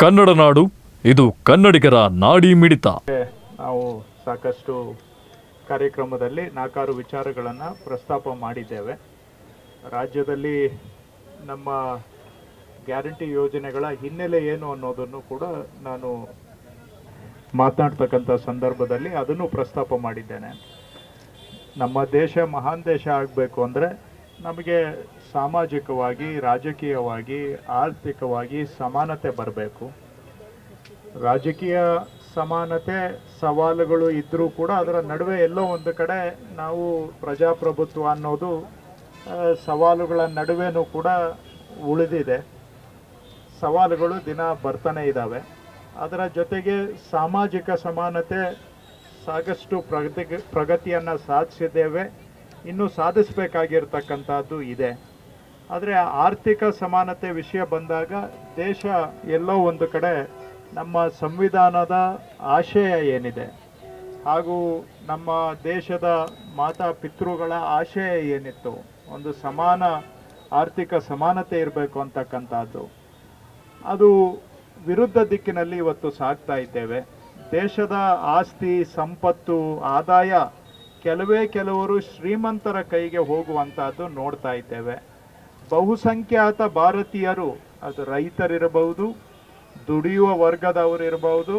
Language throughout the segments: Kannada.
ಕನ್ನಡ ನಾಡು, ಇದು ಕನ್ನಡಿಗರ ನಾಡಿ ಮಿಡಿತ. ನಾವು ಸಾಕಷ್ಟು ಕಾರ್ಯಕ್ರಮದಲ್ಲಿ ನಾಲ್ಕಾರು ವಿಚಾರಗಳನ್ನು ಪ್ರಸ್ತಾಪ ಮಾಡಿದ್ದೇವೆ. ರಾಜ್ಯದಲ್ಲಿ ನಮ್ಮ ಗ್ಯಾರಂಟಿ ಯೋಜನೆಗಳ ಹಿನ್ನೆಲೆ ಏನು ಅನ್ನೋದನ್ನು ಕೂಡ ನಾನು ಮಾತನಾಡ್ತಕ್ಕಂಥ ಸಂದರ್ಭದಲ್ಲಿ ಅದನ್ನು ಪ್ರಸ್ತಾಪ ಮಾಡಿದ್ದೇನೆ. ನಮ್ಮ ದೇಶ ಮಹಾನ್ ದೇಶ ಆಗಬೇಕು ಅಂದರೆ ನಮಗೆ ಸಾಮಾಜಿಕವಾಗಿ, ರಾಜಕೀಯವಾಗಿ, ಆರ್ಥಿಕವಾಗಿ ಸಮಾನತೆ ಬರಬೇಕು. ರಾಜಕೀಯ ಸಮಾನತೆ ಸವಾಲುಗಳು ಇದ್ದರೂ ಕೂಡ ಅದರ ನಡುವೆ ಎಲ್ಲೋ ಒಂದು ಕಡೆ ನಾವು ಪ್ರಜಾಪ್ರಭುತ್ವ ಅನ್ನೋದು ಸವಾಲುಗಳ ನಡುವೆನೂ ಕೂಡ ಉಳಿದಿದೆ. ಸವಾಲುಗಳು ದಿನ ಬರ್ತಾನೆ ಇದ್ದಾವೆ ಅದರ ಜೊತೆಗೆ ಸಾಮಾಜಿಕ ಸಮಾನತೆ ಸಾಕಷ್ಟು ಪ್ರಗತಿ, ಪ್ರಗತಿಯನ್ನು ಸಾಧಿಸಿದ್ದೇವೆ. ಇನ್ನೂ ಸಾಧಿಸಬೇಕಾಗಿರ್ತಕ್ಕಂಥದ್ದು ಇದೆ. ಆದರೆ ಆರ್ಥಿಕ ಸಮಾನತೆ ವಿಷಯ ಬಂದಾಗ ದೇಶ ಎಲ್ಲೋ ಒಂದು ಕಡೆ ನಮ್ಮ ಸಂವಿಧಾನದ ಆಶಯ ಏನಿದೆ ಹಾಗೂ ನಮ್ಮ ದೇಶದ ಮಾತಾ ಪಿತೃಗಳ ಆಶಯ ಏನಿತ್ತು? ಒಂದು ಸಮಾನ ಆರ್ಥಿಕ ಸಮಾನತೆ ಇರಬೇಕು ಅಂತಕ್ಕಂಥದ್ದು. ಅದು ವಿರುದ್ಧ ದಿಕ್ಕಿನಲ್ಲಿ ಇವತ್ತು ಸಾಗ್ತಾ ಇದ್ದೇವೆ. ದೇಶದ ಆಸ್ತಿ, ಸಂಪತ್ತು, ಆದಾಯ ಕೆಲವೇ ಕೆಲವರು ಶ್ರೀಮಂತರ ಕೈಗೆ ಹೋಗುವಂಥದ್ದು ನೋಡ್ತಾ ಇದ್ದೇವೆ. ಬಹುಸಂಖ್ಯಾತ ಭಾರತೀಯರು, ಅದು ರೈತರಿರಬಹುದು, ದುಡಿಯುವ ವರ್ಗದವರು ಇರಬಹುದು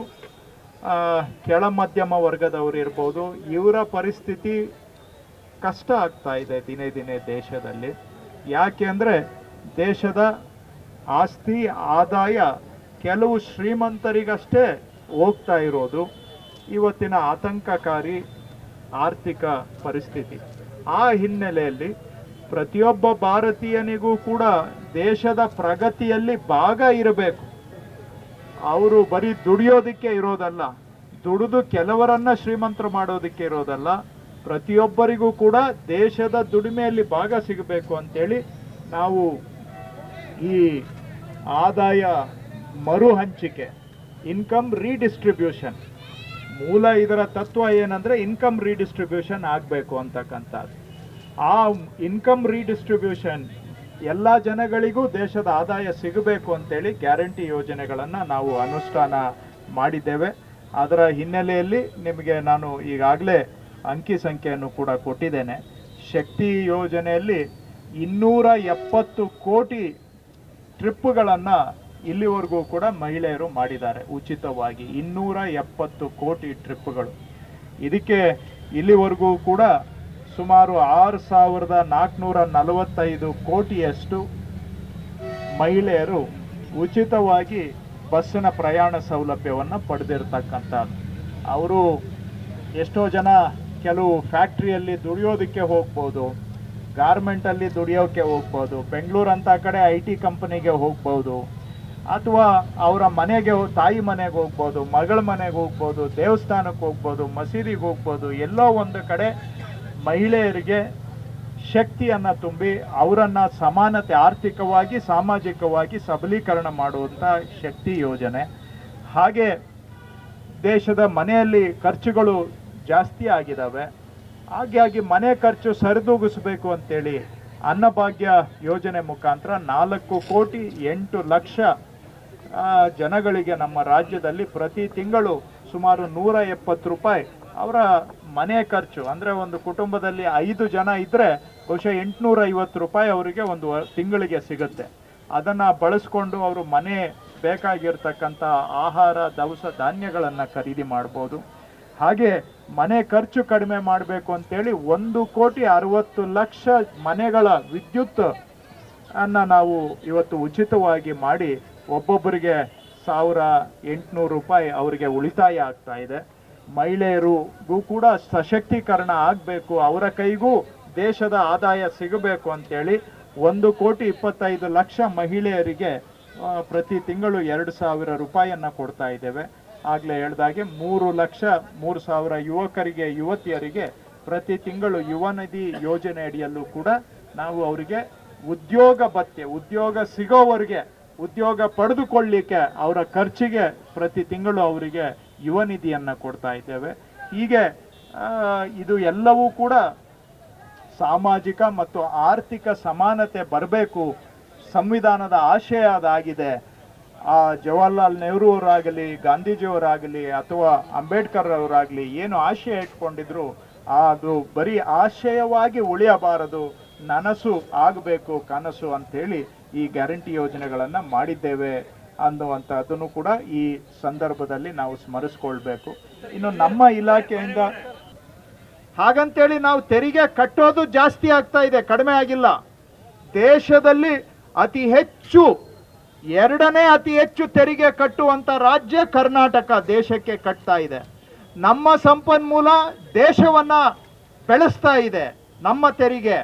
ಕೆಳ ಮಧ್ಯಮ ವರ್ಗದವರು ಇರ್ಬೋದು ಇವರ ಪರಿಸ್ಥಿತಿ ಕಷ್ಟ ಆಗ್ತಾ ಇದೆ ದಿನೇ ದಿನೇ ದೇಶದಲ್ಲಿ. ಯಾಕೆಂದರೆ ದೇಶದ ಆಸ್ತಿ, ಆದಾಯ ಕೆಲವು ಶ್ರೀಮಂತರಿಗಷ್ಟೇ ಹೋಗ್ತಾ ಇರೋದು. ಇವತ್ತಿನ ಆತಂಕಕಾರಿ ಆರ್ಥಿಕ ಪರಿಸ್ಥಿತಿ. ಆ ಹಿನ್ನೆಲೆಯಲ್ಲಿ ಪ್ರತಿಯೊಬ್ಬ ಭಾರತೀಯನಿಗೂ ಕೂಡ ದೇಶದ ಪ್ರಗತಿಯಲ್ಲಿ ಭಾಗ ಇರಬೇಕು. ಅವರು ಬರೀ ದುಡಿಯೋದಕ್ಕೆ ಇರೋದಲ್ಲ, ದುಡಿದು ಕೆಲವರನ್ನ ಶ್ರೀಮಂತರು ಮಾಡೋದಕ್ಕೆ ಇರೋದಲ್ಲ, ಪ್ರತಿಯೊಬ್ಬರಿಗೂ ಕೂಡ ದೇಶದ ದುಡಿಮೆಯಲ್ಲಿ ಭಾಗ ಸಿಗಬೇಕು ಅಂತೇಳಿ ನಾವು ಈ ಆದಾಯ ಮರು ಹಂಚಿಕೆ ಇನ್ಕಮ್ ರೀಡಿಸ್ಟ್ರಿಬ್ಯೂಷನ್ ಮೂಲ ಇದರ ತತ್ವ ಏನಂದ್ರೆ ಇನ್ಕಮ್ ರೀಡಿಸ್ಟ್ರಿಬ್ಯೂಷನ್ ಆಗಬೇಕು ಅಂತಕ್ಕಂಥದ್ದು. ಆ ಇನ್ಕಮ್ ರೀಡಿಸ್ಟ್ರಿಬ್ಯೂಷನ್ ಎಲ್ಲ ಜನಗಳಿಗೂ ದೇಶದ ಆದಾಯ ಸಿಗಬೇಕು ಅಂತೇಳಿ ಗ್ಯಾರಂಟಿ ಯೋಜನೆಗಳನ್ನು ನಾವು ಅನುಷ್ಠಾನ ಮಾಡಿದ್ದೇವೆ. ಅದರ ಹಿನ್ನೆಲೆಯಲ್ಲಿ ನಿಮಗೆ ನಾನು ಈಗಾಗಲೇ ಅಂಕಿ ಸಂಖ್ಯೆಯನ್ನು ಕೂಡ ಕೊಟ್ಟಿದ್ದೇನೆ. ಶಕ್ತಿ ಯೋಜನೆಯಲ್ಲಿ ಇನ್ನೂರ ಎಪ್ಪತ್ತು ಕೋಟಿ ಟ್ರಿಪ್ಗಳನ್ನು ಇಲ್ಲಿವರೆಗೂ ಕೂಡ ಮಹಿಳೆಯರು ಮಾಡಿದ್ದಾರೆ. ಉಚಿತವಾಗಿ ಇನ್ನೂರ ಎಪ್ಪತ್ತು ಕೋಟಿ ಟ್ರಿಪ್ಗಳು. ಇದಕ್ಕೆ ಇಲ್ಲಿವರೆಗೂ ಕೂಡ ಸುಮಾರು ಆರು ಸಾವಿರದ ನಾಲ್ಕುನೂರ ನಲವತ್ತೈದು ಕೋಟಿಯಷ್ಟು ಮಹಿಳೆಯರು ಉಚಿತವಾಗಿ ಬಸ್ಸಿನ ಪ್ರಯಾಣ ಸೌಲಭ್ಯವನ್ನು ಪಡೆದಿರ್ತಕ್ಕಂಥದ್ದು. ಅವರು ಎಷ್ಟೋ ಜನ ಕೆಲವು ಫ್ಯಾಕ್ಟ್ರಿಯಲ್ಲಿ ದುಡಿಯೋದಕ್ಕೆ ಹೋಗ್ಬೋದು, ಗಾರ್ಮೆಂಟಲ್ಲಿ ದುಡಿಯೋಕ್ಕೆ ಹೋಗ್ಬೋದು ಬೆಂಗಳೂರು ಅಂತ ಕಡೆ ಐ ಟಿ ಕಂಪನಿಗೆ ಹೋಗ್ಬೋದು, ಅಥವಾ ಅವರ ಮನೆಗೆ ತಾಯಿ ಮನೆಗೆ ಹೋಗ್ಬೋದು, ಮಗಳ ಮನೆಗೆ ಹೋಗ್ಬೋದು, ದೇವಸ್ಥಾನಕ್ಕೆ ಹೋಗ್ಬೋದು, ಮಸೀದಿಗೆ ಹೋಗ್ಬೋದು, ಎಲ್ಲೋ ಒಂದು ಕಡೆ ಮಹಿಳೆಯರಿಗೆ ಶಕ್ತಿಯನ್ನು ತುಂಬಿ ಅವರನ್ನು ಸಮಾನತೆ, ಆರ್ಥಿಕವಾಗಿ, ಸಾಮಾಜಿಕವಾಗಿ ಸಬಲೀಕರಣ ಮಾಡುವಂಥ ಶಕ್ತಿ ಯೋಜನೆ. ಹಾಗೆ ದೇಶದ ಮನೆಯಲ್ಲಿ ಖರ್ಚುಗಳು ಜಾಸ್ತಿ ಆಗಿದ್ದಾವೆ ಹಾಗಾಗಿ ಮನೆ ಖರ್ಚು ಸರಿದೂಗಿಸಬೇಕು ಅಂತೇಳಿ ಅನ್ನಭಾಗ್ಯ ಯೋಜನೆ ಮುಖಾಂತರ ನಾಲ್ಕು ಕೋಟಿ ಎಂಟು ಲಕ್ಷ ಜನಗಳಿಗೆ ನಮ್ಮ ರಾಜ್ಯದಲ್ಲಿ ಪ್ರತಿ ತಿಂಗಳು ಸುಮಾರು ನೂರ ಎಪ್ಪತ್ತು ರೂಪಾಯಿ ಅವರ ಮನೆ ಖರ್ಚು, ಅಂದರೆ ಒಂದು ಕುಟುಂಬದಲ್ಲಿ ಐದು ಜನ ಇದ್ದರೆ ಬಹುಶಃ ಎಂಟುನೂರ ಐವತ್ತು ರೂಪಾಯಿ ಅವರಿಗೆ ಒಂದು ತಿಂಗಳಿಗೆ ಸಿಗುತ್ತೆ. ಅದನ್ನು ಬಳಸ್ಕೊಂಡು ಅವರು ಮನೆ ಬೇಕಾಗಿರ್ತಕ್ಕಂಥ ಆಹಾರ, ದವಸ ಧಾನ್ಯಗಳನ್ನು ಖರೀದಿ ಮಾಡ್ಬೋದು. ಹಾಗೆ ಮನೆ ಖರ್ಚು ಕಡಿಮೆ ಮಾಡಬೇಕು ಅಂತೇಳಿ ಒಂದು ಕೋಟಿ ಅರವತ್ತು ಲಕ್ಷ ಮನೆಗಳ ವಿದ್ಯುತ್ ಅನ್ನು ನಾವು ಇವತ್ತು ಉಚಿತವಾಗಿ ಮಾಡಿ ಒಬ್ಬೊಬ್ಬರಿಗೆ ಸಾವಿರ ಎಂಟುನೂರು ರೂಪಾಯಿ ಅವರಿಗೆ ಉಳಿತಾಯ ಆಗ್ತಾ ಇದೆ. ಮಹಿಳೆಯರಿಗೂ ಕೂಡ ಸಶಕ್ತೀಕರಣ ಆಗಬೇಕು. ಅವರ ಕೈಗೂ ದೇಶದ ಆದಾಯ ಸಿಗಬೇಕು ಅಂತೇಳಿ ಒಂದು ಕೋಟಿ ಇಪ್ಪತ್ತೈದು ಲಕ್ಷ ಮಹಿಳೆಯರಿಗೆ ಪ್ರತಿ ತಿಂಗಳು ಎರಡು ಸಾವಿರ ರೂಪಾಯಿಯನ್ನು ಕೊಡ್ತಾ ಇದ್ದೇವೆ. ಆಗಲೇ ಹೇಳ್ದಾಗೆ ಮೂರು ಲಕ್ಷ ಮೂರು ಸಾವಿರ ಯುವಕರಿಗೆ, ಯುವತಿಯರಿಗೆ ಪ್ರತಿ ತಿಂಗಳು ಯುವ ನಿಧಿ ಯೋಜನೆ ಅಡಿಯಲ್ಲೂ ಕೂಡ ನಾವು ಅವರಿಗೆ ಉದ್ಯೋಗ ಭತ್ಯೆ, ಉದ್ಯೋಗ ಸಿಗೋವರೆಗೆ ಉದ್ಯೋಗ ಪಡೆದುಕೊಳ್ಳಿಕ್ಕೆ ಅವರ ಖರ್ಚಿಗೆ ಪ್ರತಿ ತಿಂಗಳು ಅವರಿಗೆ ಯುವ ನಿಧಿಯನ್ನು ಕೊಡ್ತಾ ಇದ್ದೇವೆ. ಹೀಗೆ ಇದು ಎಲ್ಲವೂ ಕೂಡ ಸಾಮಾಜಿಕ ಮತ್ತು ಆರ್ಥಿಕ ಸಮಾನತೆ ಬರಬೇಕು, ಸಂವಿಧಾನದ ಆಶಯ ಅದಾಗಿದೆ. ಆ, ಜವಾಹರ್ಲಾಲ್ ನೆಹರು ಅವರಾಗಲಿ, ಗಾಂಧೀಜಿಯವರಾಗಲಿ, ಅಥವಾ ಅಂಬೇಡ್ಕರ್ ಅವರಾಗಲಿ, ಏನು ಆಶಯ ಇಟ್ಕೊಂಡಿದ್ರು, ಅದು ಬರೀ ಆಶಯವಾಗಿ ಉಳಿಯಬಾರದು, ನನಸು ಆಗಬೇಕು, ಕನಸು ಅಂತೇಳಿ ಈ ಗ್ಯಾರಂಟಿ ಯೋಜನೆಗಳನ್ನು ಮಾಡಿದ್ದೇವೆ. ಅನ್ನುವಂಥದ್ದನ್ನು ಕೂಡ ಈ ಸಂದರ್ಭದಲ್ಲಿ ನಾವು ಸ್ಮರಿಸ್ಕೊಳ್ಬೇಕು. ಇನ್ನು ನಮ್ಮ ಇಲಾಖೆಯಿಂದ ಹಾಗಂತೇಳಿ ನಾವು ತೆರಿಗೆ ಕಟ್ಟೋದು ಜಾಸ್ತಿ ಆಗ್ತಾ ಇದೆ, ಕಡಿಮೆ ಆಗಿಲ್ಲ. ದೇಶದಲ್ಲಿ ಅತಿ ಹೆಚ್ಚು, ಎರಡನೇ ಅತಿ ಹೆಚ್ಚು ತೆರಿಗೆ ಕಟ್ಟುವಂತ ರಾಜ್ಯ ಕರ್ನಾಟಕ ದೇಶಕ್ಕೆ ಕಟ್ತಾ ಇದೆ. ನಮ್ಮ ಸಂಪನ್ಮೂಲ ದೇಶವನ್ನ ಬೆಳೆಸ್ತಾ ಇದೆ, ನಮ್ಮ ತೆರಿಗೆ.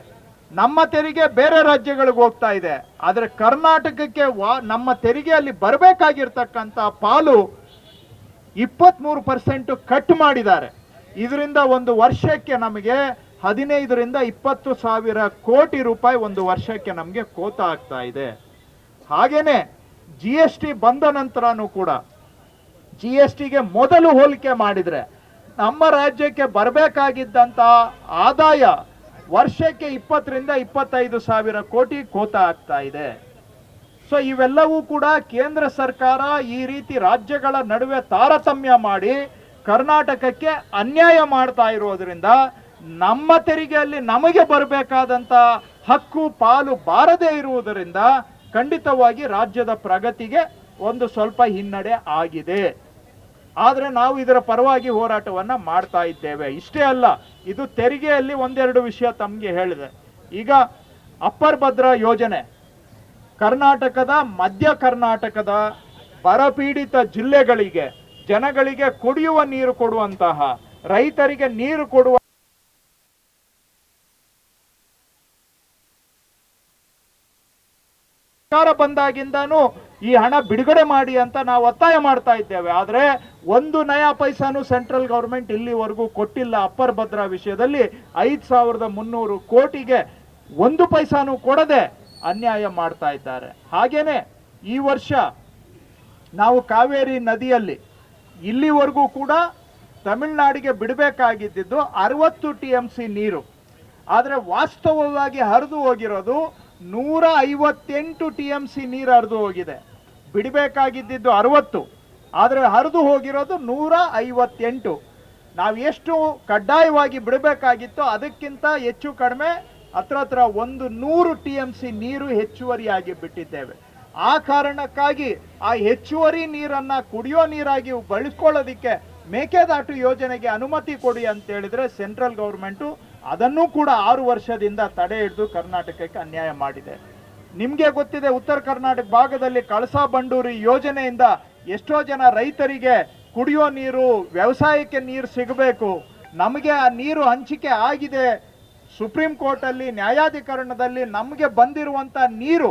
ನಮ್ಮ ತೆರಿಗೆ ಬೇರೆ ರಾಜ್ಯಗಳಿಗೆ ಹೋಗ್ತಾ ಇದೆ. ಆದರೆ ಕರ್ನಾಟಕಕ್ಕೆ ವಾ, ನಮ್ಮ ತೆರಿಗೆಯಲ್ಲಿ ಬರಬೇಕಾಗಿರ್ತಕ್ಕಂಥ ಪಾಲು ಇಪ್ಪತ್ಮೂರು ಪರ್ಸೆಂಟ್ ಕಟ್ ಮಾಡಿದ್ದಾರೆ. ಇದರಿಂದ ಒಂದು ವರ್ಷಕ್ಕೆ ನಮಗೆ ಹದಿನೈದರಿಂದ ಇಪ್ಪತ್ತು ಸಾವಿರ ಕೋಟಿ ರೂಪಾಯಿ ಒಂದು ವರ್ಷಕ್ಕೆ ನಮಗೆ ಕೋತ ಆಗ್ತಾ ಇದೆ. ಹಾಗೇನೆ ಜಿ ಎಸ್ ಟಿ ಬಂದ ನಂತರನೂ ಕೂಡ ಜಿ ಎಸ್ ಟಿಗೆ ಮೊದಲು ಹೋಲಿಕೆ ಮಾಡಿದರೆ ನಮ್ಮ ರಾಜ್ಯಕ್ಕೆ ಬರಬೇಕಾಗಿದ್ದಂಥ ಆದಾಯ ವರ್ಷಕ್ಕೆ ಇಪ್ಪತ್ತರಿಂದ ಇಪ್ಪತ್ತೈದು ಸಾವಿರ ಕೋಟಿ ಕೋತ ಆಗ್ತಾ ಇದೆ. ಸೊ ಇವೆಲ್ಲವೂ ಕೂಡ ಕೇಂದ್ರ ಸರ್ಕಾರ ಈ ರೀತಿ ರಾಜ್ಯಗಳ ನಡುವೆ ತಾರತಮ್ಯ ಮಾಡಿ ಕರ್ನಾಟಕಕ್ಕೆ ಅನ್ಯಾಯ ಮಾಡ್ತಾ ಇರೋದ್ರಿಂದ ನಮ್ಮ ತೆರಿಗೆಯಲ್ಲಿ ನಮಗೆ ಬರಬೇಕಾದಂತ ಹಕ್ಕು ಪಾಲು ಬಾರದೇ ಇರುವುದರಿಂದ ಖಂಡಿತವಾಗಿ ರಾಜ್ಯದ ಪ್ರಗತಿಗೆ ಒಂದು ಸ್ವಲ್ಪ ಹಿನ್ನಡೆ ಆಗಿದೆ. ಆದರೆ ನಾವು ಇದರ ಪರವಾಗಿ ಹೋರಾಟವನ್ನ ಮಾಡ್ತಾ ಇದ್ದೇವೆ. ಇಷ್ಟೇ ಅಲ್ಲ, ಇದು ತೆರಿಗೆಯಲ್ಲಿ ಒಂದೆರಡು ವಿಷಯ ತಮಗೆ ಹೇಳಿದೆ. ಈಗ ಅಪ್ಪರ್ ಭದ್ರ ಯೋಜನೆ, ಕರ್ನಾಟಕದ ಮಧ್ಯ ಕರ್ನಾಟಕದ ಬರಪೀಡಿತ ಜಿಲ್ಲೆಗಳಿಗೆ ಜನಗಳಿಗೆ ಕುಡಿಯುವ ನೀರು ಕೊಡುವಂತಹ, ರೈತರಿಗೆ ನೀರು ಕೊಡುವ ಸರ್ಕಾರ ಬಂದಾಗಿಂದಾನು ಈ ಹಣ ಬಿಡುಗಡೆ ಮಾಡಿ ಅಂತ ನಾವು ಒತ್ತಾಯ ಮಾಡ್ತಾ ಇದ್ದೇವೆ. ಆದರೆ ಒಂದು ನಯಾ ಪೈಸಾನು ಸೆಂಟ್ರಲ್ ಗೌರ್ಮೆಂಟ್ ಇಲ್ಲಿವರೆಗೂ ಕೊಟ್ಟಿಲ್ಲ ಅಪ್ಪರ್ ಭದ್ರಾ ವಿಷಯದಲ್ಲಿ. ಐದ್ ಸಾವಿರದ ಮುನ್ನೂರು ಕೋಟಿಗೆ ಒಂದು ಪೈಸಾನು ಕೊಡದೆ ಅನ್ಯಾಯ ಮಾಡ್ತಾ ಇದ್ದಾರೆ. ಹಾಗೇನೆ ಈ ವರ್ಷ ನಾವು ಕಾವೇರಿ ನದಿಯಲ್ಲಿ ಇಲ್ಲಿವರೆಗೂ ಕೂಡ ತಮಿಳುನಾಡಿಗೆ ಬಿಡಬೇಕಾಗಿದ್ದು ಅರವತ್ತು ಟಿ ಎಂ ಸಿ ನೀರು. ಆದರೆ ವಾಸ್ತವವಾಗಿ ಹರಿದು ಹೋಗಿರೋದು ನೂರ ಐವತ್ತೆಂಟು ಟಿ ಎಂ ಸಿ ನೀರು ಹರಿದು ಹೋಗಿದೆ. ಬಿಡಬೇಕಾಗಿದ್ದು ಅರವತ್ತು. ಆದರೆ ಹರಿದು ಹೋಗಿರೋದು ನೂರ ಐವತ್ತೆಂಟು. ನಾವು ಎಷ್ಟು ಕಡ್ಡಾಯವಾಗಿ ಬಿಡಬೇಕಾಗಿತ್ತೋ ಅದಕ್ಕಿಂತ ಹೆಚ್ಚು ಕಡಿಮೆ ಹತ್ರ ಹತ್ರ ಒಂದು ನೂರು ಟಿ ಎಂ ಸಿ ನೀರು ಹೆಚ್ಚುವರಿಯಾಗಿ ಬಿಟ್ಟಿದ್ದೇವೆ. ಆ ಕಾರಣಕ್ಕಾಗಿ ಆ ಹೆಚ್ಚುವರಿ ನೀರನ್ನ ಕುಡಿಯೋ ನೀರಾಗಿ ಬಳಸ್ಕೊಳ್ಳೋದಿಕ್ಕೆ ಮೇಕೆದಾಟು ಯೋಜನೆಗೆ ಅನುಮತಿ ಕೊಡಿ ಅಂತ ಹೇಳಿದ್ರೆ ಸೆಂಟ್ರಲ್ ಗೌರ್ಮೆಂಟು ಅದನ್ನೂ ಕೂಡ ಆರು ವರ್ಷದಿಂದ ತಡೆ ಹಿಡಿದು ಕರ್ನಾಟಕಕ್ಕೆ ಅನ್ಯಾಯ ಮಾಡಿದೆ. ನಿಮ್ಗೆ ಗೊತ್ತಿದೆ ಉತ್ತರ ಕರ್ನಾಟಕ ಭಾಗದಲ್ಲಿ ಕಳಸಾ ಬಂಡೂರಿ ಯೋಜನೆಯಿಂದ ಎಷ್ಟೋ ಜನ ರೈತರಿಗೆ ಕುಡಿಯೋ ನೀರು, ವ್ಯವಸಾಯಕ್ಕೆ ನೀರು ಸಿಗಬೇಕು. ನಮಗೆ ಆ ನೀರು ಹಂಚಿಕೆ ಆಗಿದೆ. ಸುಪ್ರೀಂ ಕೋರ್ಟ್ ಅಲ್ಲಿ ನ್ಯಾಯಾಧಿಕರಣದಲ್ಲಿ ನಮಗೆ ಬಂದಿರುವಂತ ನೀರು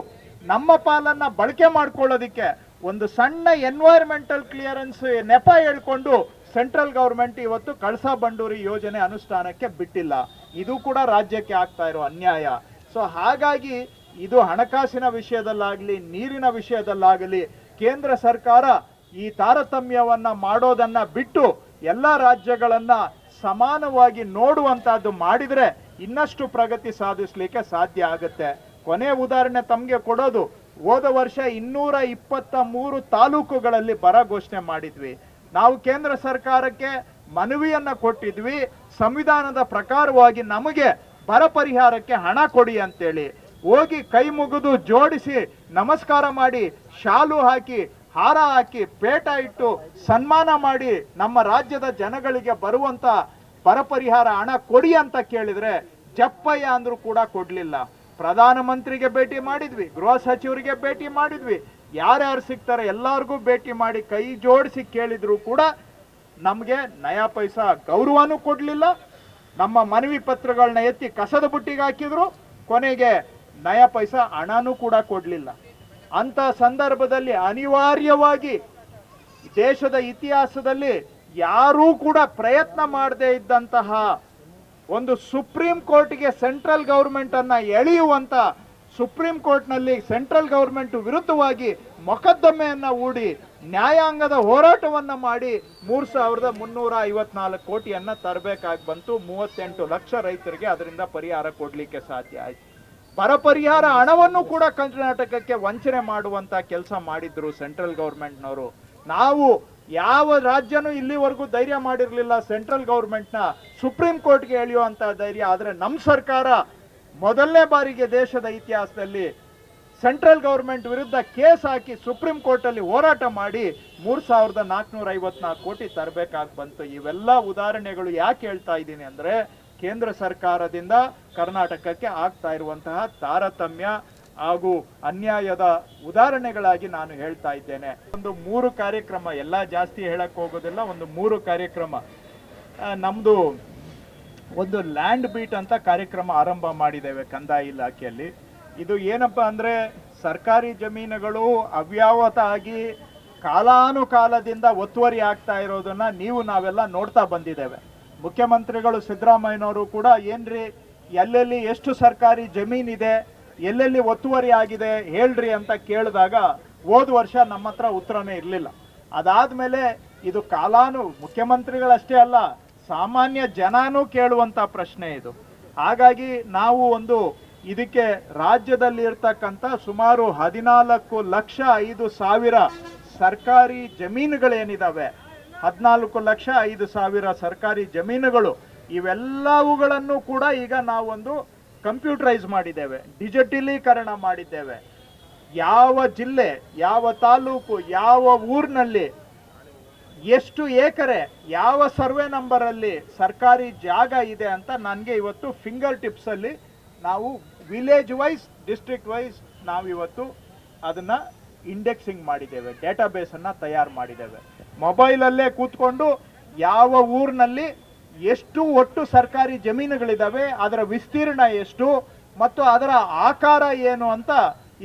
ನಮ್ಮ ಪಾಲನ್ನ ಬಳಕೆ ಮಾಡ್ಕೊಳ್ಳೋದಿಕ್ಕೆ ಒಂದು ಸಣ್ಣ ಎನ್ವೈರ್ಮೆಂಟಲ್ ಕ್ಲಿಯರೆನ್ಸ್ ನೆಪ ಹೇಳ್ಕೊಂಡು ಸೆಂಟ್ರಲ್ ಗೌರ್ಮೆಂಟ್ ಇವತ್ತು ಕಳಸಾ ಬಂಡೂರಿ ಯೋಜನೆ ಅನುಷ್ಠಾನಕ್ಕೆ ಬಿಟ್ಟಿಲ್ಲ. ಇದು ಕೂಡ ರಾಜ್ಯಕ್ಕೆ ಆಗ್ತಾ ಇರೋ ಅನ್ಯಾಯ. ಸೊ ಹಾಗಾಗಿ ಇದು ಹಣಕಾಸಿನ ವಿಷಯದಲ್ಲಾಗಲಿ, ನೀರಿನ ವಿಷಯದಲ್ಲಾಗಲಿ, ಕೇಂದ್ರ ಸರ್ಕಾರ ಈ ತಾರತಮ್ಯವನ್ನ ಮಾಡೋದನ್ನ ಬಿಟ್ಟು ಎಲ್ಲ ರಾಜ್ಯಗಳನ್ನ ಸಮಾನವಾಗಿ ನೋಡುವಂತಹದ್ದು ಮಾಡಿದ್ರೆ ಇನ್ನಷ್ಟು ಪ್ರಗತಿ ಸಾಧಿಸ್ಲಿಕ್ಕೆ ಸಾಧ್ಯ ಆಗುತ್ತೆ. ಕೊನೆ ಉದಾಹರಣೆ ತಮಗೆ ಕೊಡೋದು. ಹೋದ ವರ್ಷ ಇನ್ನೂರ ಇಪ್ಪತ್ತ ಮೂರು ತಾಲೂಕುಗಳಲ್ಲಿ ಬರ ಘೋಷಣೆ ಮಾಡಿದ್ವಿ. ನಾವು ಕೇಂದ್ರ ಸರ್ಕಾರಕ್ಕೆ ಮನವಿಯನ್ನ ಕೊಟ್ಟಿದ್ವಿ. ಸಂವಿಧಾನದ ಪ್ರಕಾರವಾಗಿ ನಮಗೆ ಬರ ಪರಿಹಾರಕ್ಕೆ ಹಣ ಕೊಡಿ ಅಂತೇಳಿ. ಹೋಗಿ ಕೈ ಮುಗಿದು ಜೋಡಿಸಿ ನಮಸ್ಕಾರ ಮಾಡಿ, ಶಾಲು ಹಾಕಿ, ಹಾರ ಹಾಕಿ, ಪೇಟ ಇಟ್ಟು ಸನ್ಮಾನ ಮಾಡಿ ನಮ್ಮ ರಾಜ್ಯದ ಜನಗಳಿಗೆ ಬರುವಂತ ಬರ ಪರಿಹಾರ ಹಣ ಕೊಡಿ ಅಂತ ಕೇಳಿದ್ರೆ ಜಪ್ಪಯ್ಯ ಅಂದ್ರೂ ಕೂಡ ಕೊಡ್ಲಿಲ್ಲ. ಪ್ರಧಾನಮಂತ್ರಿಗೆ ಭೇಟಿ ಮಾಡಿದ್ವಿ, ಗೃಹ ಸಚಿವರಿಗೆ ಭೇಟಿ ಮಾಡಿದ್ವಿ. ಯಾರ್ಯಾರು ಸಿಗ್ತಾರೆ ಎಲ್ಲಾರ್ಗೂ ಭೇಟಿ ಮಾಡಿ ಕೈ ಜೋಡಿಸಿ ಕೇಳಿದ್ರು ಕೂಡ ನಮಗೆ ನಯಾ ಪೈಸಾ ಗೌರವನೂ ಕೊಡ್ಲಿಲ್ಲ. ನಮ್ಮ ಮನವಿ ಪತ್ರಗಳನ್ನ ಎತ್ತಿ ಕಸದ ಬುಟ್ಟಿಗೆ ಹಾಕಿದ್ರು. ಕೊನೆಗೆ ನಯಾ ಪೈಸಾ ಹಣನೂ ಕೂಡ ಕೊಡಲಿಲ್ಲ. ಅಂತ ಸಂದರ್ಭದಲ್ಲಿ ಅನಿವಾರ್ಯವಾಗಿ ದೇಶದ ಇತಿಹಾಸದಲ್ಲಿ ಯಾರೂ ಕೂಡ ಪ್ರಯತ್ನ ಮಾಡದೇ ಇದ್ದಂತಹ ಒಂದು ಸುಪ್ರೀಂ ಕೋರ್ಟ್ಗೆ ಸೆಂಟ್ರಲ್ ಗೌರ್ಮೆಂಟ್ ಅನ್ನ ಎಳೆಯುವಂತ ಸುಪ್ರೀಂ ಕೋರ್ಟ್ನಲ್ಲಿ ಸೆಂಟ್ರಲ್ ಗೌರ್ಮೆಂಟ್ ವಿರುದ್ಧವಾಗಿ ಮೊಕದ್ದಮೆಯನ್ನ ಹೂಡಿ ನ್ಯಾಯಾಂಗದ ಹೋರಾಟವನ್ನ ಮಾಡಿ ಮೂರು ಸಾವಿರದ ಮುನ್ನೂರ ಐವತ್ನಾಲ್ಕು ಕೋಟಿಯನ್ನ ತರಬೇಕಾಗಿ ಬಂತು. ಮೂವತ್ತೆಂಟು ಲಕ್ಷ ರೈತರಿಗೆ ಅದರಿಂದ ಪರಿಹಾರ ಕೊಡಲಿಕ್ಕೆ ಸಾಧ್ಯ ಆಯ್ತು. ಬರ ಪರಿಹಾರ ಹಣವನ್ನು ಕೂಡ ಕರ್ನಾಟಕಕ್ಕೆ ವಂಚನೆ ಮಾಡುವಂತ ಕೆಲಸ ಮಾಡಿದ್ರು ಸೆಂಟ್ರಲ್ ಗೌರ್ಮೆಂಟ್ನವರು. ನಾವು ಯಾವ ರಾಜ್ಯನೂ ಇಲ್ಲಿವರೆಗೂ ಧೈರ್ಯ ಮಾಡಿರಲಿಲ್ಲ ಸೆಂಟ್ರಲ್ ಗೌರ್ಮೆಂಟ್ನ ಸುಪ್ರೀಂ ಕೋರ್ಟ್ಗೆ ಎಳೆಯುವಂತ ಧೈರ್ಯ. ಆದರೆ ನಮ್ಮ ಸರ್ಕಾರ ಮೊದಲನೇ ಬಾರಿಗೆ ದೇಶದ ಇತಿಹಾಸದಲ್ಲಿ ಸೆಂಟ್ರಲ್ ಗೌರ್ಮೆಂಟ್ ವಿರುದ್ಧ ಕೇಸ್ ಹಾಕಿ ಸುಪ್ರೀಂ ಕೋರ್ಟಲ್ಲಿ ಹೋರಾಟ ಮಾಡಿ ಮೂರ್ ಸಾವಿರದ ನಾಲ್ಕುನೂರ ಐವತ್ನಾಲ್ಕು ಕೋಟಿ ತರಬೇಕಾಗಿ ಬಂತು. ಇವೆಲ್ಲ ಉದಾಹರಣೆಗಳು ಯಾಕೆ ಹೇಳ್ತಾ ಇದ್ದೀನಿ ಅಂದ್ರೆ ಕೇಂದ್ರ ಸರ್ಕಾರದಿಂದ ಕರ್ನಾಟಕಕ್ಕೆ ಆಗ್ತಾ ಇರುವಂತಹ ತಾರತಮ್ಯ ಹಾಗೂ ಅನ್ಯಾಯದ ಉದಾಹರಣೆಗಳಾಗಿ ನಾನು ಹೇಳ್ತಾ ಇದ್ದೇನೆ. ಒಂದು ಮೂರು ಕಾರ್ಯಕ್ರಮ, ಎಲ್ಲ ಜಾಸ್ತಿ ಹೇಳಕ್ ಹೋಗೋದಿಲ್ಲ, ಒಂದು ಮೂರು ಕಾರ್ಯಕ್ರಮ. ನಮ್ದು ಒಂದು ಲ್ಯಾಂಡ್ ಬೀಟ್ ಅಂತ ಕಾರ್ಯಕ್ರಮ ಆರಂಭ ಮಾಡಿದ್ದೇವೆ ಕಂದಾಯ ಇಲಾಖೆಯಲ್ಲಿ. ಇದು ಏನಪ್ಪ ಅಂದ್ರೆ ಸರ್ಕಾರಿ ಜಮೀನುಗಳು ಅವ್ಯಾವತ ಆಗಿ ಕಾಲಾನುಕಾಲದಿಂದ ಒತ್ತುವರಿ ಆಗ್ತಾ ಇರೋದನ್ನ ನೀವು ನಾವೆಲ್ಲ ನೋಡ್ತಾ ಬಂದಿದ್ದೇವೆ. ಮುಖ್ಯಮಂತ್ರಿಗಳು ಸಿದ್ದರಾಮಯ್ಯನವರು ಕೂಡ ಏನ್ರಿ, ಎಲ್ಲೆಲ್ಲಿ ಎಷ್ಟು ಸರ್ಕಾರಿ ಜಮೀನಿದೆ ಎಲ್ಲೆಲ್ಲಿ ಒತ್ತುವರಿ ಆಗಿದೆ ಹೇಳ್ರಿ ಅಂತ ಕೇಳಿದಾಗ ಹೋದ ವರ್ಷ ನಮ್ಮ ಹತ್ರ ಉತ್ತರನೇ ಇರಲಿಲ್ಲ. ಅದಾದ್ಮೇಲೆ ಇದು ಕಾಲಾನು ಮುಖ್ಯಮಂತ್ರಿಗಳಷ್ಟೇ ಅಲ್ಲ, ಸಾಮಾನ್ಯ ಜನನೂ ಕೇಳುವಂತ ಪ್ರಶ್ನೆ ಇದು. ಹಾಗಾಗಿ ನಾವು ಒಂದು ಇದಕ್ಕೆ ರಾಜ್ಯದಲ್ಲಿ ಇರ್ತಕ್ಕಂಥ ಸುಮಾರು ಹದಿನಾಲ್ಕು ಲಕ್ಷ ಐದು ಸಾವಿರ ಸರ್ಕಾರಿ ಜಮೀನುಗಳೇನಿದಾವೆ ಹದಿನಾಲ್ಕು ಲಕ್ಷ ಐದು ಸಾವಿರ ಸರ್ಕಾರಿ ಜಮೀನುಗಳು, ಇವೆಲ್ಲವುಗಳನ್ನು ಕೂಡ ಈಗ ನಾವೊಂದು ಕಂಪ್ಯೂಟರೈಸ್ ಮಾಡಿದ್ದೇವೆ, ಡಿಜಿಟಲೀಕರಣ ಮಾಡಿದ್ದೇವೆ. ಯಾವ ಜಿಲ್ಲೆ, ಯಾವ ತಾಲೂಕು, ಯಾವ ಊರಿನಲ್ಲಿ, ಎಷ್ಟು ಏಕರೆ ಯಾವ ಸರ್ವೆ ನಂಬರಲ್ಲಿ ಸರ್ಕಾರಿ ಜಾಗ ಇದೆ ಅಂತ ನನಗೆ ಇವತ್ತು ಫಿಂಗರ್ ಟಿಪ್ಸಲ್ಲಿ ನಾವು ವಿಲೇಜ್ ವೈಸ್, ಡಿಸ್ಟ್ರಿಕ್ಟ್ ವೈಸ್ ನಾವು ಇವತ್ತು ಅದನ್ನ ಇಂಡೆಕ್ಸಿಂಗ್ ಮಾಡಿದ್ದೇವೆ ಡೇಟಾಬೇಸ್ ಬೇಸನ್ನು ತಯಾರು ಮಾಡಿದ್ದೇವೆ. ಮೊಬೈಲಲ್ಲೇ ಕೂತ್ಕೊಂಡು ಯಾವ ಊರಿನಲ್ಲಿ ಎಷ್ಟು ಒಟ್ಟು ಸರ್ಕಾರಿ ಜಮೀನುಗಳಿದ್ದಾವೆ ಅದರ ವಿಸ್ತೀರ್ಣ ಎಷ್ಟು, ಮತ್ತು ಅದರ ಆಕಾರ ಏನು ಅಂತ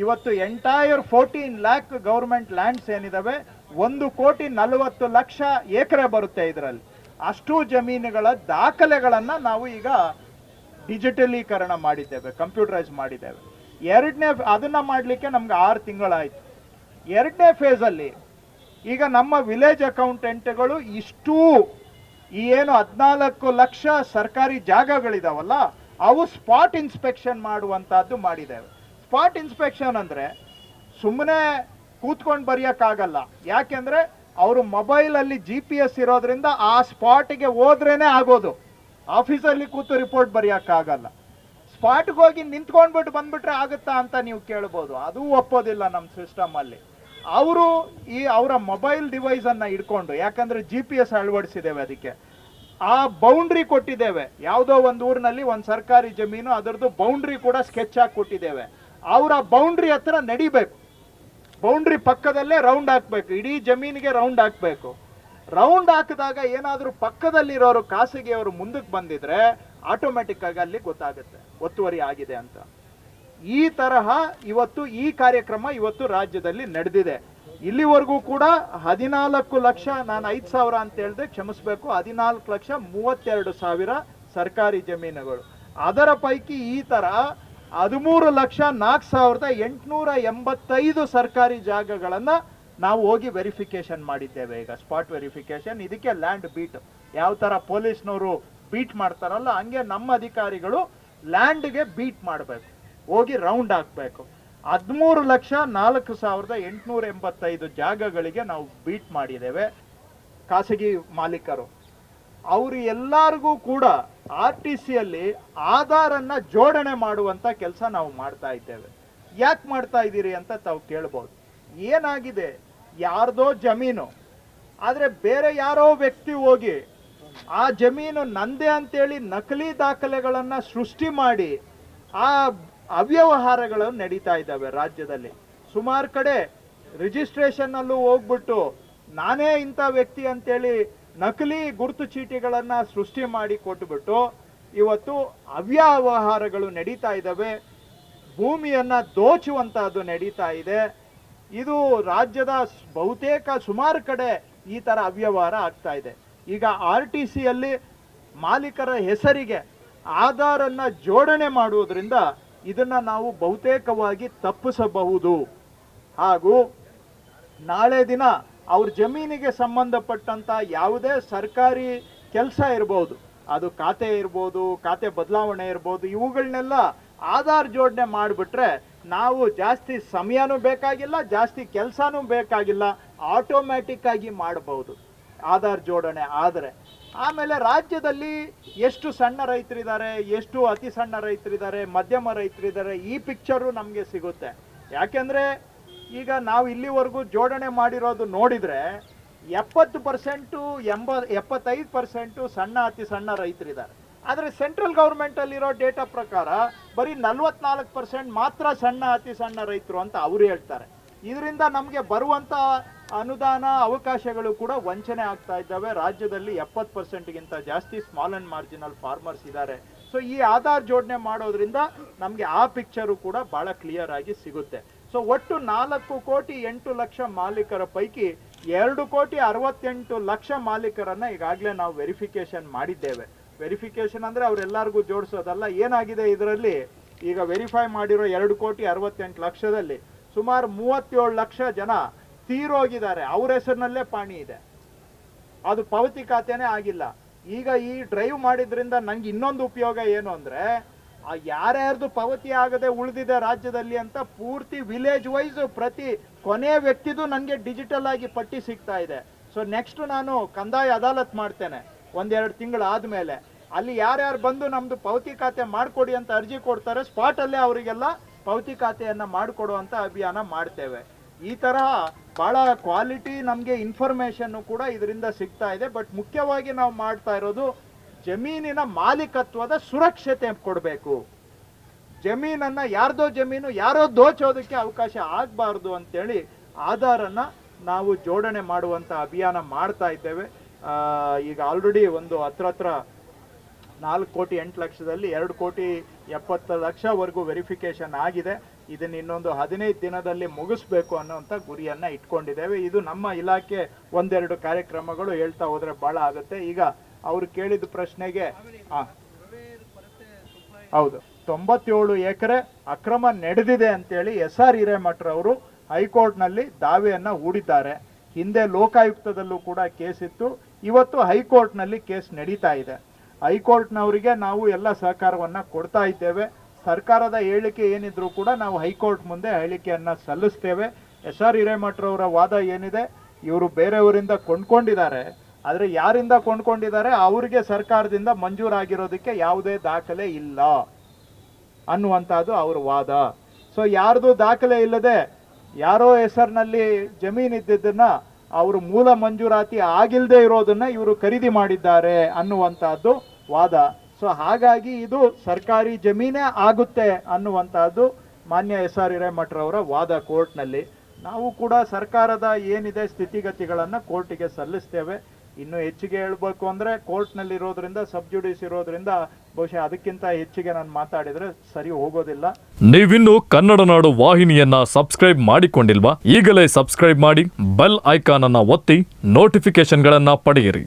ಇವತ್ತು entire fourteen lakh government lands ಏನಿದಾವೆ, ಒಂದು ಕೋಟಿ ನಲವತ್ತು ಲಕ್ಷ ಎಕರೆ ಬರುತ್ತೆ ಇದರಲ್ಲಿ. ಅಷ್ಟು ಜಮೀನುಗಳ ದಾಖಲೆಗಳನ್ನು ನಾವು ಈಗ ಡಿಜಿಟಲೀಕರಣ ಮಾಡಿದ್ದೇವೆ ಕಂಪ್ಯೂಟರೈಸ್ ಮಾಡಿದ್ದೇವೆ. ಎರಡನೇ, ಅದನ್ನು ಮಾಡಲಿಕ್ಕೆ ನಮ್ಗೆ ಆರು ತಿಂಗಳಾಯಿತು. ಎರಡನೇ ಫೇಸಲ್ಲಿ ಈಗ ನಮ್ಮ ವಿಲೇಜ್ ಅಕೌಂಟೆಂಟ್ಗಳು ಇಷ್ಟು ಈ ಏನು ಹದಿನಾಲ್ಕು ಲಕ್ಷ ಸರ್ಕಾರಿ ಜಾಗಗಳಿದಾವಲ್ಲ, ಅವು ಸ್ಪಾಟ್ ಇನ್ಸ್ಪೆಕ್ಷನ್ ಮಾಡುವಂತಹದ್ದು ಮಾಡಿದ್ದೇವೆ. ಸ್ಪಾಟ್ ಇನ್ಸ್ಪೆಕ್ಷನ್ ಅಂದ್ರೆ ಸುಮ್ಮನೆ ಕೂತ್ಕೊಂಡು ಬರೆಯಕ್ಕಾಗಲ್ಲ. ಯಾಕೆಂದ್ರೆ ಅವರು ಮೊಬೈಲಲ್ಲಿ ಜಿ ಪಿ ಎಸ್ ಇರೋದ್ರಿಂದ ಆ ಸ್ಪಾಟ್ಗೆ ಹೋದ್ರೇನೆ ಆಗೋದು. ಆಫೀಸಲ್ಲಿ ಕೂತು ರಿಪೋರ್ಟ್ ಬರೆಯೋಕ್ಕಾಗಲ್ಲ. ಸ್ಪಾಟ್ಗೆ ಹೋಗಿ ನಿಂತ್ಕೊಂಡ್ಬಿಟ್ಟು ಬಂದ್ಬಿಟ್ರೆ ಆಗುತ್ತಾ ಅಂತ ನೀವು ಕೇಳ್ಬೋದು. ಅದು ಒಪ್ಪೋದಿಲ್ಲ ನಮ್ಮ ಸಿಸ್ಟಮ್ ಅಲ್ಲಿ. ಅವರು ಈ ಅವರ ಮೊಬೈಲ್ ಡಿವೈಸ್ ಅನ್ನ ಇಟ್ಕೊಂಡು ಯಾಕಂದ್ರೆ ಜಿ ಪಿ ಎಸ್ ಅಳವಡಿಸಿದ್ದೇವೆ ಅದಕ್ಕೆ. ಆ ಬೌಂಡ್ರಿ ಕೊಟ್ಟಿದ್ದೇವೆ. ಯಾವುದೋ ಒಂದು ಊರಿನಲ್ಲಿ ಒಂದು ಸರ್ಕಾರಿ ಜಮೀನು, ಅದರದ್ದು ಬೌಂಡ್ರಿ ಕೂಡ ಸ್ಕೆಚ್ ಹಾಕಿ ಕೊಟ್ಟಿದ್ದೇವೆ. ಅವರ ಬೌಂಡ್ರಿ ಹತ್ರ ನಡಿಬೇಕು. ಬೌಂಡ್ರಿ ಪಕ್ಕದಲ್ಲೇ ರೌಂಡ್ ಹಾಕ್ಬೇಕು. ಇಡೀ ಜಮೀನಿಗೆ ರೌಂಡ್ ಹಾಕ್ಬೇಕು. ರೌಂಡ್ ಹಾಕಿದಾಗ ಏನಾದರೂ ಪಕ್ಕದಲ್ಲಿರೋರು, ಖಾಸಗಿಯವರು ಮುಂದಕ್ಕೆ ಬಂದಿದ್ರೆ ಆಟೋಮೆಟಿಕ್ ಆಗಿ ಅಲ್ಲಿ ಗೊತ್ತಾಗುತ್ತೆ. ಒತ್ತುವರಿ ಆಗಿದೆ ಅಂತ. ಈ ತರಹ ಇವತ್ತು ಈ ಕಾರ್ಯಕ್ರಮ ಇವತ್ತು ರಾಜ್ಯದಲ್ಲಿ ನಡೆದಿದೆ. ಇಲ್ಲಿವರೆಗೂ ಕೂಡ ಹದಿನಾಲ್ಕು ಲಕ್ಷ, ನಾನು ಐದು ಸಾವಿರ ಅಂತ ಹೇಳಿದೆ, ಕ್ಷಮಿಸ್ಬೇಕು, ಹದಿನಾಲ್ಕು ಲಕ್ಷ ಮೂವತ್ತೆರಡು ಸಾವಿರ ಸರ್ಕಾರಿ ಜಮೀನುಗಳು. ಅದರ ಪೈಕಿ ಈ ತರ ಹದಿಮೂರು ಲಕ್ಷ ನಾಲ್ಕು ಸಾವಿರದ ಎಂಟುನೂರ ಎಂಬತ್ತೈದು ಸರ್ಕಾರಿ ಜಾಗಗಳನ್ನ ನಾವು ಹೋಗಿ ವೆರಿಫಿಕೇಶನ್ ಮಾಡಿದ್ದೇವೆ. ಈಗ ಸ್ಪಾಟ್ ವೆರಿಫಿಕೇಶನ್ ಇದಕ್ಕೆ ಲ್ಯಾಂಡ್ ಬೀಟ್ ಯಾವ ತರ ಪೊಲೀಸ್ನವರು ಬೀಟ್ ಮಾಡ್ತಾರಲ್ಲ, ಹಂಗೆ ನಮ್ಮ ಅಧಿಕಾರಿಗಳು ಲ್ಯಾಂಡ್ಗೆ ಬೀಟ್ ಮಾಡಬೇಕು. ಹೋಗಿ ರೌಂಡ್ ಹಾಕ್ಬೇಕು. ಹದಿಮೂರು ಲಕ್ಷ ನಾಲ್ಕು ಸಾವಿರದ ಎಂಟುನೂರ ಎಂಬತ್ತೈದು ಜಾಗಗಳಿಗೆ ನಾವು ಬೀಟ್ ಮಾಡಿದ್ದೇವೆ, ಖಾಸಗಿ ಮಾಲೀಕರು. ಅವರು ಎಲ್ಲರಿಗೂ ಕೂಡ ಆರ್ ಟಿ ಸಿಯಲ್ಲಿ ಆಧಾರನ್ನ ಜೋಡಣೆ ಮಾಡುವಂತ ಕೆಲಸ ನಾವು ಮಾಡ್ತಾ ಇದ್ದೇವೆ. ಯಾಕೆ ಮಾಡ್ತಾ ಇದ್ದೀರಿ ಅಂತ ತಾವು ಕೇಳ್ಬೋದು. ಏನಾಗಿದೆ? ಯಾರ್ದೋ ಜಮೀನು. ಆದರೆ ಬೇರೆ ಯಾರೋ ವ್ಯಕ್ತಿ ಹೋಗಿ ಆ ಜಮೀನು ನಂದೇ ಅಂತೇಳಿ ನಕಲಿ ದಾಖಲೆಗಳನ್ನು ಸೃಷ್ಟಿ ಮಾಡಿ, ಆ ಅವ್ಯವಹಾರಗಳು ನಡೀತಾ ಇದ್ದಾವೆ ರಾಜ್ಯದಲ್ಲಿ. ಸುಮಾರು ಕಡೆ ರಿಜಿಸ್ಟ್ರೇಷನ್ನಲ್ಲೂ ಹೋಗ್ಬಿಟ್ಟು ನಾನೇ ಇಂಥ ವ್ಯಕ್ತಿ ಅಂತೇಳಿ ನಕಲಿ ಗುರುತು ಚೀಟಿಗಳನ್ನು ಸೃಷ್ಟಿ ಮಾಡಿ ಕೊಟ್ಬಿಟ್ಟು ಇವತ್ತು ಅವ್ಯವಹಾರಗಳು ನಡೀತಾ ಇದ್ದಾವೆ. ಭೂಮಿಯನ್ನು ದೋಚುವಂಥದ್ದು ನಡೀತಾ ಇದೆ. ಇದು ರಾಜ್ಯದ ಬಹುತೇಕ ಸುಮಾರು ಕಡೆ ಈ ಥರ ಅವ್ಯವಹಾರ ಆಗ್ತಾ ಇದೆ. ಈಗ ಆರ್ ಟಿ ಸಿಯಲ್ಲಿ ಮಾಲೀಕರ ಹೆಸರಿಗೆ ಆಧಾರನ್ನ ಜೋಡಣೆ ಮಾಡುವುದರಿಂದ ಇದನ್ನ ನಾವು ಬಹುತೇಕವಾಗಿ ತಪ್ಪಿಸಬಹುದು. ಹಾಗೂ ನಾಳೆ ದಿನ ಅವ್ರ ಜಮೀನಿಗೆ ಸಂಬಂಧಪಟ್ಟಂತ ಯಾವುದೇ ಸರ್ಕಾರಿ ಕೆಲಸ ಇರ್ಬೋದು, ಅದು ಖಾತೆ ಇರ್ಬೋದು, ಖಾತೆ ಬದಲಾವಣೆ ಇರ್ಬೋದು ಇವುಗಳನ್ನೆಲ್ಲ ಆಧಾರ್ ಜೋಡಣೆ ಮಾಡಿಬಿಟ್ರೆ ನಾವು ಜಾಸ್ತಿ ಸಮಯನೂ ಬೇಕಾಗಿಲ್ಲ, ಜಾಸ್ತಿ ಕೆಲಸನೂ ಬೇಕಾಗಿಲ್ಲ ಆಟೋಮ್ಯಾಟಿಕ್ ಆಗಿ ಮಾಡಬಹುದು. ಆಧಾರ್ ಜೋಡಣೆ ಆದರೆ, ಆಮೇಲೆ ರಾಜ್ಯದಲ್ಲಿ ಎಷ್ಟು ಸಣ್ಣ ರೈತರಿದ್ದಾರೆ, ಎಷ್ಟು ಅತಿ ಸಣ್ಣ ರೈತರಿದ್ದಾರೆ, ಮಧ್ಯಮ ರೈತರಿದ್ದಾರೆ, ಈ ಪಿಕ್ಚರು ನಮಗೆ ಸಿಗುತ್ತೆ. ಯಾಕೆಂದ್ರೆ, ಈಗ ನಾವು ಇಲ್ಲಿವರೆಗೂ ಜೋಡಣೆ ಮಾಡಿರೋದು ನೋಡಿದರೆ, ಎಪ್ಪತ್ತು ಪರ್ಸೆಂಟು ಎಂಬ, ಎಪ್ಪತ್ತೈದು ಪರ್ಸೆಂಟು ಸಣ್ಣ ಅತಿ ಸಣ್ಣ ರೈತರಿದ್ದಾರೆ. ಆದರೆ ಸೆಂಟ್ರಲ್ ಗೌರ್ಮೆಂಟಲ್ಲಿರೋ ಡೇಟಾ ಪ್ರಕಾರ, ಬರೀ ನಲ್ವತ್ನಾಲ್ಕು ಪರ್ಸೆಂಟ್ ಮಾತ್ರ ಸಣ್ಣ ಅತಿ ಸಣ್ಣ ರೈತರು ಅಂತ ಅವರು ಹೇಳ್ತಾರೆ. ಇದರಿಂದ ನಮಗೆ ಬರುವಂಥ ಅನುದಾನ ಅವಕಾಶಗಳು ಕೂಡ ವಂಚನೆ ಆಗ್ತಾ ಇದ್ದಾವೆ. ರಾಜ್ಯದಲ್ಲಿ ಎಪ್ಪತ್ತು ಪರ್ಸೆಂಟ್ಗಿಂತ ಜಾಸ್ತಿ ಸ್ಮಾಲ್ ಅಂಡ್ ಮಾರ್ಜಿನಲ್ ಫಾರ್ಮರ್ಸ್ ಇದ್ದಾರೆ. ಸೊ ಈ ಆಧಾರ್ ಜೋಡಣೆ ಮಾಡೋದ್ರಿಂದ ನಮಗೆ ಆ ಪಿಕ್ಚರು ಕೂಡ ಬಹಳ ಕ್ಲಿಯರ್ ಆಗಿ ಸಿಗುತ್ತೆ. ಸೊ ಒಟ್ಟು ನಾಲ್ಕು ಕೋಟಿ ಎಂಟು ಲಕ್ಷ ಮಾಲೀಕರ ಪೈಕಿ ಎರಡು ಕೋಟಿ ಅರವತ್ತೆಂಟು ಲಕ್ಷ ಮಾಲೀಕರನ್ನ ಈಗಾಗಲೇ ನಾವು ವೆರಿಫಿಕೇಶನ್ ಮಾಡಿದ್ದೇವೆ. ವೆರಿಫಿಕೇಶನ್ ಅಂದ್ರೆ ಅವರೆಲ್ಲರಿಗೂ ಜೋಡಿಸೋದಲ್ಲ, ಏನಾಗಿದೆ ಇದರಲ್ಲಿ? ಈಗ ವೆರಿಫೈ ಮಾಡಿರೋ ಎರಡು ಕೋಟಿ ಅರವತ್ತೆಂಟು ಲಕ್ಷದಲ್ಲಿ ಸುಮಾರು ಮೂವತ್ತೇಳು ಲಕ್ಷ ಜನ ತೀರೋಗಿದ್ದಾರೆ. ಅವ್ರ ಹೆಸರಿನಲ್ಲೇ ಪಾಣಿ ಇದೆ. ಅದು ಪಾವತಿ ಖಾತೆನೇ ಆಗಿಲ್ಲ. ಈಗ ಈ ಡ್ರೈವ್ ಮಾಡಿದ್ರಿಂದ ನಂಗೆ ಇನ್ನೊಂದು ಉಪಯೋಗ ಏನು ಅಂದ್ರೆ ಯಾರ್ಯಾರ್ದು ಪಾವತಿ ಆಗದೆ ಉಳಿದಿದೆ ರಾಜ್ಯದಲ್ಲಿ ಅಂತ ಪೂರ್ತಿ ವಿಲೇಜ್ ವೈಸ್ ಪ್ರತಿ ಕೊನೆ ವ್ಯಕ್ತಿದು ನನಗೆ ಡಿಜಿಟಲ್ ಆಗಿ ಪಟ್ಟಿ ಸಿಗ್ತಾ ಇದೆ. ಸೊ ನೆಕ್ಸ್ಟ್ ನಾನು ಕಂದಾಯ ಅದಾಲತ್ ಮಾಡ್ತೇನೆ, ಒಂದೆರಡು ತಿಂಗಳು ಆದ್ಮೇಲೆ. ಅಲ್ಲಿ ಯಾರ್ಯಾರು ಬಂದು ನಮ್ದು ಪಾವತಿ ಖಾತೆ ಮಾಡಿಕೊಡಿ ಅಂತ ಅರ್ಜಿ ಕೊಡ್ತಾರೆ ಸ್ಪಾಟ್ ಅಲ್ಲೇ ಅವರಿಗೆಲ್ಲ ಪಾವತಿ ಖಾತೆಯನ್ನು ಮಾಡಿಕೊಡುವಂಥ ಅಭಿಯಾನ ಮಾಡ್ತೇವೆ. ಈ ತರಹ ಬಹಳ ಕ್ವಾಲಿಟಿ ನಮಗೆ ಇನ್ಫಾರ್ಮೇಶನ್ ಕೂಡ ಇದರಿಂದ ಸಿಗ್ತಾ ಇದೆ. ಬಟ್ ಮುಖ್ಯವಾಗಿ ನಾವು ಮಾಡ್ತಾ ಇರೋದು ಜಮೀನಿನ ಮಾಲೀಕತ್ವದ ಸುರಕ್ಷತೆ ಕೊಡಬೇಕು. ಜಮೀನನ್ನ ಯಾರ್ದೋ ಜಮೀನು ಯಾರೋ ದೋಚೋದಕ್ಕೆ ಅವಕಾಶ ಆಗಬಾರ್ದು ಅಂತೇಳಿ ಆಧಾರನ್ನ ನಾವು ಜೋಡಣೆ ಮಾಡುವಂತ ಅಭಿಯಾನ ಮಾಡ್ತಾ ಇದ್ದೇವೆ. ಈಗ ಆಲ್ರೆಡಿ ಒಂದು ಹತ್ರ ಹತ್ರ ನಾಲ್ಕು ಕೋಟಿ ಎಂಟು ಲಕ್ಷದಲ್ಲಿ ಎರಡು ಕೋಟಿ ಎಪ್ಪತ್ತು ಲಕ್ಷವರೆಗೂ ವೆರಿಫಿಕೇಶನ್ ಆಗಿದೆ. ಇದನ್ನ ಇನ್ನೊಂದು ಹದಿನೈದು ದಿನದಲ್ಲಿ ಮುಗಿಸ್ಬೇಕು ಅನ್ನೋಂಥ ಗುರಿಯನ್ನ ಇಟ್ಕೊಂಡಿದ್ದೇವೆ. ಇದು ನಮ್ಮ ಇಲಾಖೆ ಒಂದೆರಡು ಕಾರ್ಯಕ್ರಮಗಳು ಹೇಳ್ತಾ ಹೋದ್ರೆ ಬಹಳ ಆಗುತ್ತೆ. ಈಗ ಅವ್ರು ಕೇಳಿದ ಪ್ರಶ್ನೆಗೆ ಹೌದು, ತೊಂಬತ್ತೇಳು ಎಕರೆ ಅಕ್ರಮ ನಡೆದಿದೆ ಅಂತೇಳಿ ಎಸ್ ಆರ್ ಹಿರೇಮಠರವರು ಹೈಕೋರ್ಟ್ನಲ್ಲಿ ದಾವೆಯನ್ನು ಹೂಡಿದ್ದಾರೆ. ಹಿಂದೆ ಲೋಕಾಯುಕ್ತದಲ್ಲೂ ಕೂಡ ಕೇಸ್ ಇತ್ತು. ಇವತ್ತು ಹೈಕೋರ್ಟ್ನಲ್ಲಿ ಕೇಸ್ ನಡೀತಾ ಇದೆ. ಹೈಕೋರ್ಟ್ನವರಿಗೆ ನಾವು ಎಲ್ಲ ಸಹಕಾರವನ್ನ ಕೊಡ್ತಾ ಇದ್ದೇವೆ. ಸರ್ಕಾರದ ಹೇಳಿಕೆ ಏನಿದ್ರು ಕೂಡ ನಾವು ಹೈಕೋರ್ಟ್ ಮುಂದೆ ಹೇಳಿಕೆಯನ್ನ ಸಲ್ಲಿಸ್ತೇವೆ. ಎಸ್ ಆರ್ ಹಿರೇಮಠರವರ ವಾದ ಏನಿದೆ, ಇವರು ಬೇರೆಯವರಿಂದ ಕೊಂಡ್ಕೊಂಡಿದ್ದಾರೆ. ಆದರೆ ಯಾರಿಂದ ಕೊಂಡ್ಕೊಂಡಿದ್ದಾರೆ, ಅವರಿಗೆ ಸರ್ಕಾರದಿಂದ ಮಂಜೂರಾಗಿರೋದಕ್ಕೆ ಯಾವುದೇ ದಾಖಲೆ ಇಲ್ಲ ಅನ್ನುವಂಥದ್ದು ಅವ್ರ ವಾದ. ಸೊ ಯಾರ್ದು ದಾಖಲೆ ಇಲ್ಲದೆ ಯಾರೋ ಹೆಸರಿನಲ್ಲಿ ಜಮೀನು ಇದ್ದಿದ್ದನ್ನ ಅವರು ಮೂಲ ಮಂಜೂರಾತಿ ಆಗಿಲ್ಲದೆ ಇರೋದನ್ನ ಇವರು ಖರೀದಿ ಮಾಡಿದ್ದಾರೆ ಅನ್ನುವಂಥದ್ದು ವಾದ. ಸೊ ಹಾಗಾಗಿ ಇದು ಸರ್ಕಾರಿ ಜಮೀನೇ ಆಗುತ್ತೆ ಅನ್ನುವಂಥದ್ದು ಮಾನ್ಯ ಎಸ್ ಆರ್ ಹಿರೇಮಠರವರ ವಾದ ಕೋರ್ಟ್ನಲ್ಲಿ. ನಾವು ಕೂಡ ಸರ್ಕಾರದ ಏನಿದೆ ಸ್ಥಿತಿಗತಿಗಳನ್ನು ಕೋರ್ಟಿಗೆ ಸಲ್ಲಿಸ್ತೇವೆ. ಇನ್ನು ಹೆಚ್ಚಿಗೆ ಹೇಳ್ಬೇಕು ಅಂದ್ರೆ ಕೋರ್ಟ್ನಲ್ಲಿ ಇರೋದ್ರಿಂದ ಸಬ್ ಜುಡಿಸ್ ಇರೋದ್ರಿಂದ ಬಹುಶಃ ಅದಕ್ಕಿಂತ ಹೆಚ್ಚಿಗೆ ನಾನು ಮಾತಾಡಿದ್ರೆ ಸರಿ ಹೋಗೋದಿಲ್ಲ. ನೀವಿನ್ನು ಕನ್ನಡ ನಾಡು ವಾಹಿನಿಯನ್ನ ಸಬ್ಸ್ಕ್ರೈಬ್ ಮಾಡಿಕೊಂಡಿಲ್ವಾ? ಈಗಲೇ ಸಬ್ಸ್ಕ್ರೈಬ್ ಮಾಡಿ, ಬೆಲ್ ಐಕಾನ್ ಅನ್ನ ಒತ್ತಿ ನೋಟಿಫಿಕೇಶನ್ಗಳನ್ನ ಪಡೆಯಿರಿ.